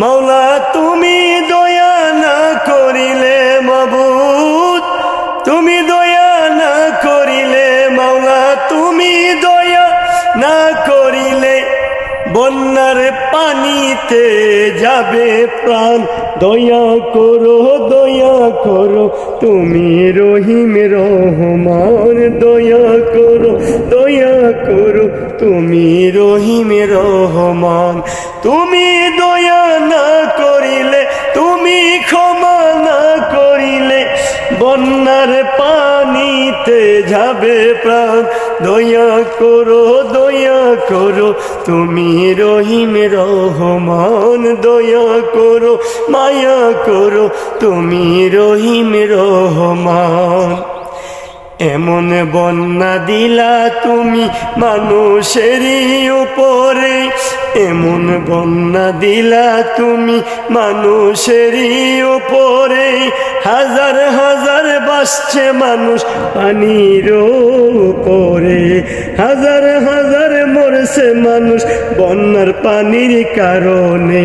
মাওলা, তুমি দয়া না করিলে মবুত তুমি দয়া না করিলে মাওলা, তুমি দয়া না করিলে বন্যার পানিতে যাবে প্রাণ। দয়া করো দয়া করো, তুমি রহিম রহমান। দয়া করো দয়া করো, তুমি রহিম রহমান। তুমি দয়া না করিলে, তুমি ক্ষমা না করিলে, বন্যার পানিতে যাবে প্রাণ। দয়া করো দয়া করো তুমি রহিম রহমান। দয়া করো মায়া করো তুমি রহিম রহমান। এমন বন্যা দিলা তুমি মানুষেরই উপরে। এমন বন্যা দিলা তুমি মানুষেরই উপরে। হাজার হাজার বাসছে মানুষ পানির উপরে। হাজার হাজার মরছে মানুষ বন্যার পানির কারণে।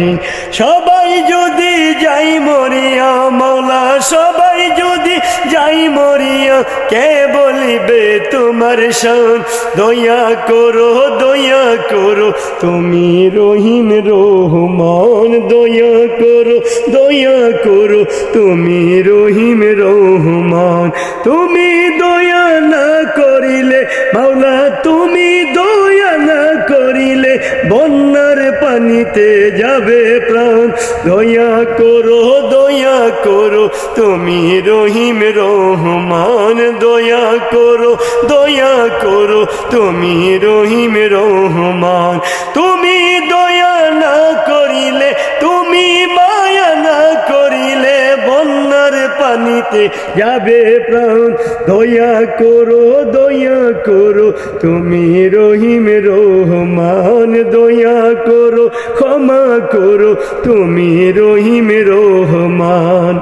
সবাই যদি যাই মরিয়া মাওলা, সবাই যদি যাই মরিয়া কে বলিবে তোমার শান? দয়া করো দয়া করো, তুমি রহিম রহমান। দয়া করো দয়া করো, তুমি রহিম রহমান। তুমি দয়া না করিলে, মাওলা, তুমি দয়া না করিলে বন্যার পানিতে যাবে প্রাণ। দয়া করো দয়া করো, তুমি রহিম রহমান। দয়া করো দয়া করো, তুমি রহিম রহমান। তুমি দয়া না পানিতে যাবে প্রাণ। দয়া করো দয়া করো, তুমি রহিম, রহমান। দয়া করো, ক্ষমা করো, তুমি রহিম, রহমান।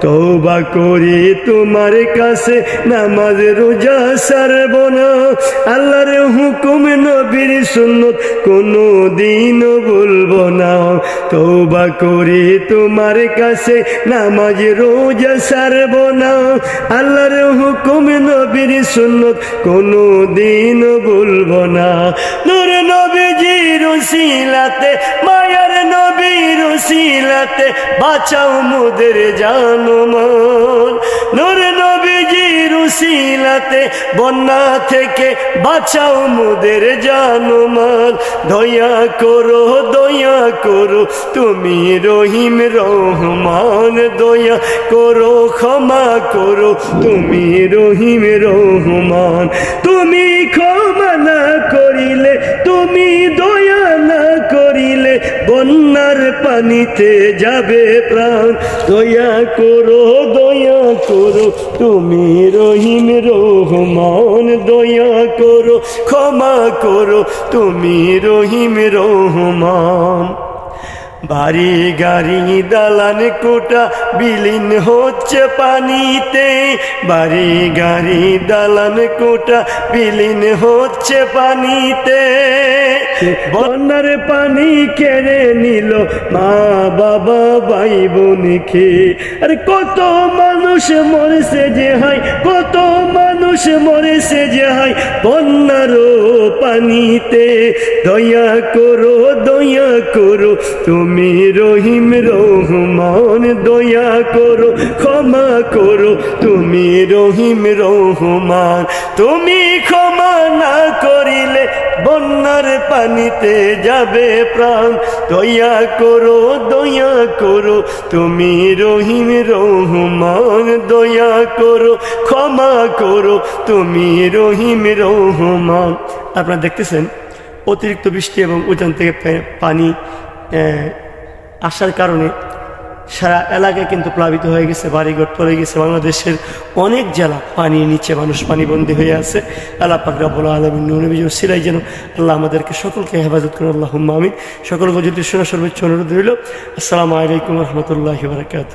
তৌবা করি তোমার কাছে নামাজ, রোজা সারব না। আল্লাহর হুকুম নবীর সুন্নত কোনো দিন বলব না। তৌবা করি তোমার কাছে নামাজ, রোজা সারব না। আল্লাহর হুকুম নবীর সুন্নত কোনো দিন বলব না। নূর নবীজির উসিলাতে মায়ার নবীর উসিলাতে বাঁচাও মোদের জানো মন নূর নবীজির উসিলাতে বন্যা থেকে বাঁচাও মুদের জানো মন দয়া করো দয়া করো, তুমি রহিম রহমান। দয়া করো, ক্ষমা করো, তুমি রহিম রহমান। তুমি ক্ষমা বন্যার পানিতে যাবে প্রাণ। দয়া করো দয়া করো, তুমি রহিম রহমান। দয়া করো, ক্ষমা করো, তুমি রহিম রহমান। বাড়ি গাড়ি দালান কোটা বিলীন হচ্ছে পানিতে। বাড়ি গাড়ি দালান কোটা বিলীন হচ্ছে পানিতে। বন্যার পানি কেড়ে নিল মা বাবা, ভাই বোনকে আর কত মানুষ মরেছে যে হাই কত মানুষ মরেছে যে হাই বন্যার পানিতে দয়া করো দয়া করো, তুমি রহিম রহমান, দয়া করো, ক্ষমা করো, তুমি রহিম রহমান। তুমি ক্ষমা না করিলে বন্যার পানিতে যাবে প্রাণ। দয়া করো দয়া করো, তুমি রহিম রহমান। দয়া করো, ক্ষমা করো, তুমি রহিম রহমান। আপনারা দেখতেছেন, অতিরিক্ত বৃষ্টি এবং উজান থেকে পানি আসার কারণে সারা এলাকায় কিন্তু প্লাবিত হয়ে গেছে, বাড়িঘর পড়ে গেছে। বাংলাদেশের অনেক জেলা পানির নিচে মানুষ পানিবন্দী হয়ে আছে। আল্লাহ পাক বলা আলমিন সিরাই সিলাই যেন আল্লাহ আমাদেরকে সকলকে হেফাজত করে আল্লাহ আমিন। সকলকে যদি শোনা সর্বোচ্চ অনুরোধ রইল। আসসালামু আলাইকুম রহমতুল্লাহ বারকাত